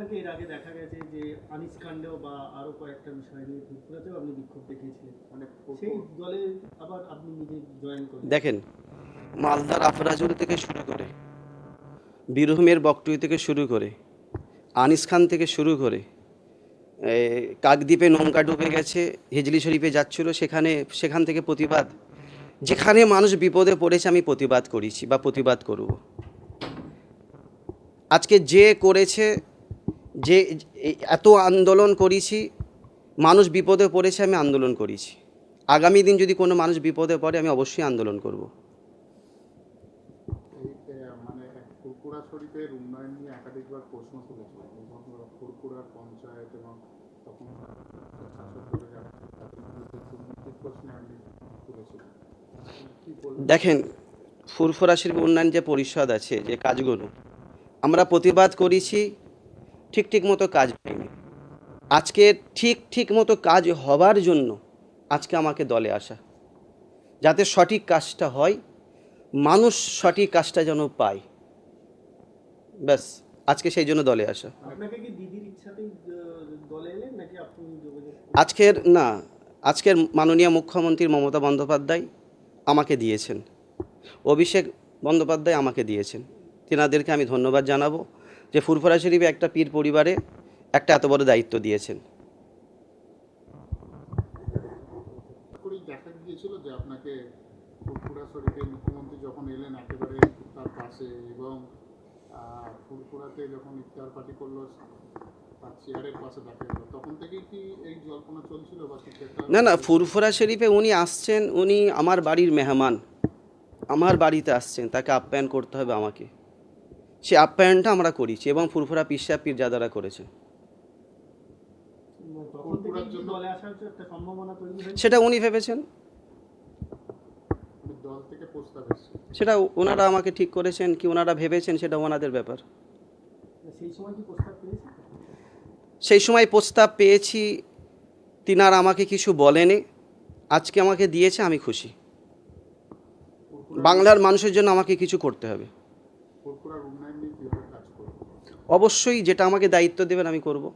আপনাকে এর আগে দেখা গেছে যে আনিস কাণ্ডেও বা আরও কয়েকটা বিষয় নিয়ে ত্রিপুরাতেও আপনি বিক্ষোভ দেখিয়েছিলেন। মানে সেই দলে আবার আপনি নিজে জয়েন করেন। দেখেন মালদার আফরাজুল থেকে শুরু করে বীরভূমের বকটুই থেকে শুরু করে আনিস খান থেকে শুরু করে কাকদ্বীপে নৌকা ডুবে গেছে হিজলি শরীফে যাচ্ছিল সেখানে সেখান থেকে প্রতিবাদ। যেখানে মানুষ বিপদে পড়েছে আমি প্রতিবাদ করেছি বা প্রতিবাদ করব। আজকে যে করেছে যে এত আন্দোলন করেছি মানুষ বিপদে পড়েছে আমি আন্দোলন করেছি। আগামী দিন যদি কোনো মানুষ বিপদে পড়ে আমি অবশ্যই আন্দোলন করব। মানে দেখেন ফুরফুরা শিল্প উন্নয়ন যে পরিষদ আছে যে কাজগুলো আমরা প্রতিবাদ করেছি ঠিক ঠিক মতো কাজ হয়নি। আজকে ঠিক ঠিক মতো কাজ হবার জন্য আজকে আমাকে দলে আসা। যাতে সঠিক কাজটা হয় মানুষ সঠিক কাজটা যেন পায়। ব্যাস আজকে সেই জন্য দলে আসা। আজকের না আজকের মাননীয় মুখ্যমন্ত্রী মমতা বন্দ্যোপাধ্যায় আমাকে দিয়েছেন। অভিষেক বন্দ্যোপাধ্যায় আমাকে দিয়েছেন। তেনাদেরকে আমি ধন্যবাদ জানাব। যে ফুরফুরা শরীফে একটা পীর পরিবারে একটা এত বড় দায়িত্ব দিয়েছেন। দেখা গিয়েছিল যে আপনাকে ফুরপুরা শরীফের মুখ্যমন্ত্রী যখন এলেন একেবারে তার পাশে এবং যখন ইফতার পার্টি করল না না ফুরফুরা শরীফে উনি আসছেন উনি আমার বাড়ির মেহমান। আমার বাড়িতে আসছেন তাকে আপ্যায়ন করতে হবে আমাকে। সে আপ্যায়নটা আমরা করেছি এবং ফুরফুরা পিসা পীরজাদারা করেছে। সেটা উনি ভেবেছেন। সেটা ওনারা আমাকে ঠিক করেছেন কি ওনারা ভেবেছেন সেটা ওনাদের ব্যাপার। সেই সময় প্রস্তাব পেয়েছে সেই সময় প্রস্তাব পেয়েছি তিনারা আমাকে কিছু বলেনি আজকে আমাকে দিয়েছে আমি খুশি। বাংলার মানুষের জন্য আমাকে কিছু করতে হবে। অবশ্যই যেটা আমাকে দায়িত্ব দেবেন আমি করব।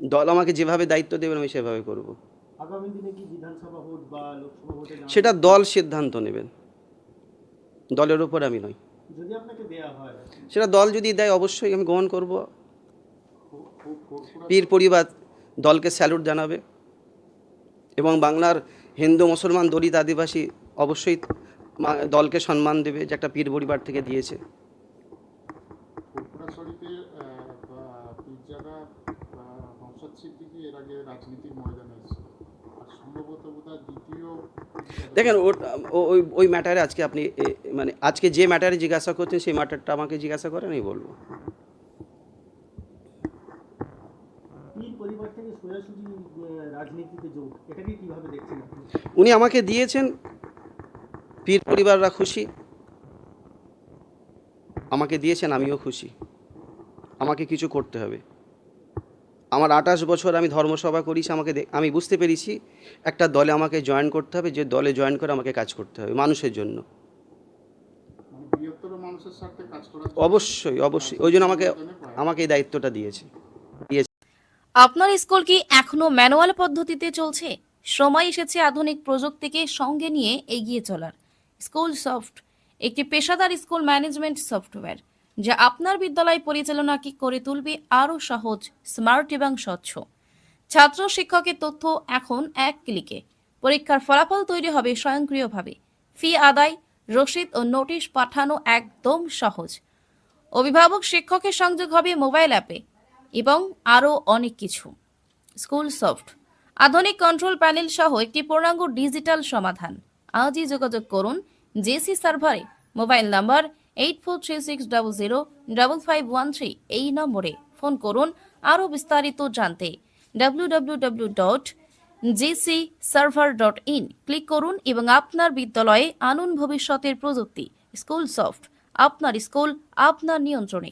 দল আমাকে যেভাবে দায়িত্ব দেবেন আমি সেভাবে করব। সেটা দল সিদ্ধান্ত নেবেন। দলের ওপর আমি নই। হয়। সেটা দল যদি দেয় অবশ্যই আমি গ্রহণ করব। পীর পরিবার দলকে স্যালুট জানাবে। এবং বাংলার হিন্দু মুসলমান দলিত আদিবাসী অবশ্যই দলকে সম্মান দেবে যে একটা পীর পরিবার থেকে দিয়েছে। দেখেন ওই ওই ম্যাটারে আজকে আপনি মানে আজকে যে ম্যাটারে জিজ্ঞাসা করছেন সেই ম্যাটারটা আমাকে জিজ্ঞাসা করেন আমি বলব। উনি আমাকে দিয়েছেন পীর পরিবাররা খুশি? আমাকে দিয়েছেন, আমিও খুশি। আমাকে কিছু করতে হবে। আমার আঠাশ বছর আমি ধর্মসভা করেছি আমাকে আমি বুঝতে পেরেছি, একটা দলে আমাকে জয়েন করতে হবে, যে দলে জয়েন করে আমাকে কাজ করতে হবে, মানুষের জন্য। অবশ্যই অবশ্যই। ওই জন্য আমাকে আমাকে এই দায়িত্বটা দিয়েছে। দিয়েছে। আপনার স্কুল কি এখনও ম্যানুয়াল পদ্ধতিতে চলছে? সময় এসেছে আধুনিক প্রযুক্তিকে সঙ্গে নিয়ে এগিয়ে চলার। স্কুল সফট, একটি পেশাদার স্কুল ম্যানেজমেন্ট সফটওয়্যার, যা আপনার বিদ্যালয় পরিচালনাকে করে তুলবে আরও সহজ, স্মার্ট এবং স্বচ্ছ। ছাত্র শিক্ষকের তথ্য এখন এক ক্লিকে। পরীক্ষার ফলাফল তৈরি হবে স্বয়ংক্রিয়ভাবে। ফি আদায়, রসিদ ও নোটিশ পাঠানো একদম সহজ। অভিভাবক শিক্ষকের সংযোগ হবে মোবাইল অ্যাপে এবং আরও অনেক কিছু। স্কুল সফট, আধুনিক কন্ট্রোল প্যানেল সহ একটি পূর্ণাঙ্গ ডিজিটাল সমাধান। আজই যোগাযোগ করুন জেসি সার্ভারে। Mobile number eight four three six double zero double five one three এই নম্বরে ফোন করুন। আরও বিস্তারিত জানতে W W W dot GC server dot in click করুন এবং আপনার বিদ্যালয়ে আনুন ভবিষ্যতের প্রযুক্তি স্কুল সফট আপনার স্কুল, আপনার নিয়ন্ত্রণে।